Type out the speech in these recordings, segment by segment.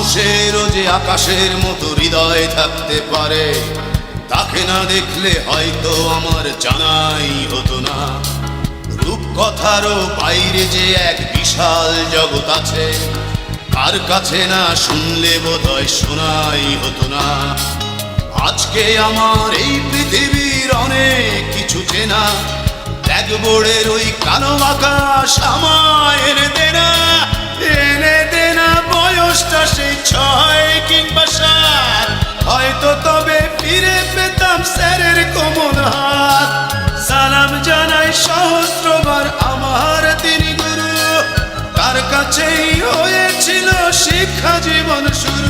মানুষেরও যে আকাশের মতো হৃদয় থাকতে পারে, তাকে না দেখলে হয়তো আমার জানাই হতো না। রূপকথারও বাইরে যে এক বিশাল জগৎ আছে, কার কাছে না শুনলে বোধহয় শোনাই হতো না। আজকে আমার এই পৃথিবীর অনেক কিছু চেনা ব্ল্যাকবোর্ডের ওই কালো আকাশ আমায় এনে দেনা এনে দেনা বয়সটা সেই ছয় কিংবা সাত। হয়তো তবে ফিরে পেতাম স্যারের কোমল হাত। সালাম জানাই সহস্রবার আমার তিনি গুরু। তার কাছেই হয়েছিল শিক্ষা জীবন শুরু?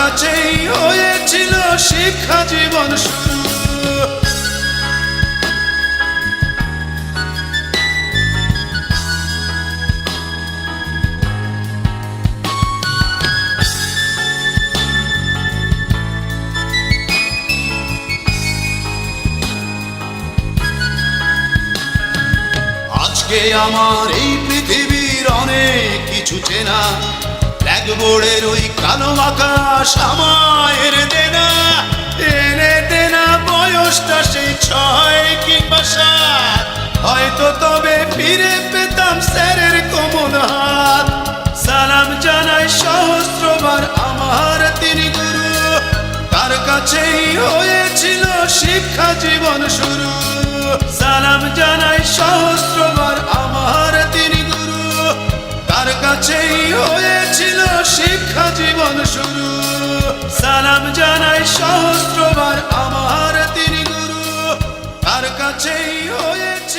কাছেই হয়েছিল শিক্ষা জীবন শুরু। আজকে আমার এই পৃথিবীর অনেক কিছু চেনা। ব্ল্যাকবোর্ডের ওই কালো আকাশ আমায় এনে দেনা। এনে দেনা বয়সটা সেই ছয় কিংবা সাত। হয়তো তবে ফিরে পেতাম স্যারের কোমল হাত। সালাম জানাই সহস্রবার আমার তিনি গুরু। তার কাছেই হয়েছিল শিক্ষা জীবন শুরু। সালাম জানাই সহস্রবার কাছেই হয়েছিল শিক্ষা জীবন শুরু। সালাম জানাই সহস্রবার আমার তিনি গুরু। তার কাছেই হয়েছিল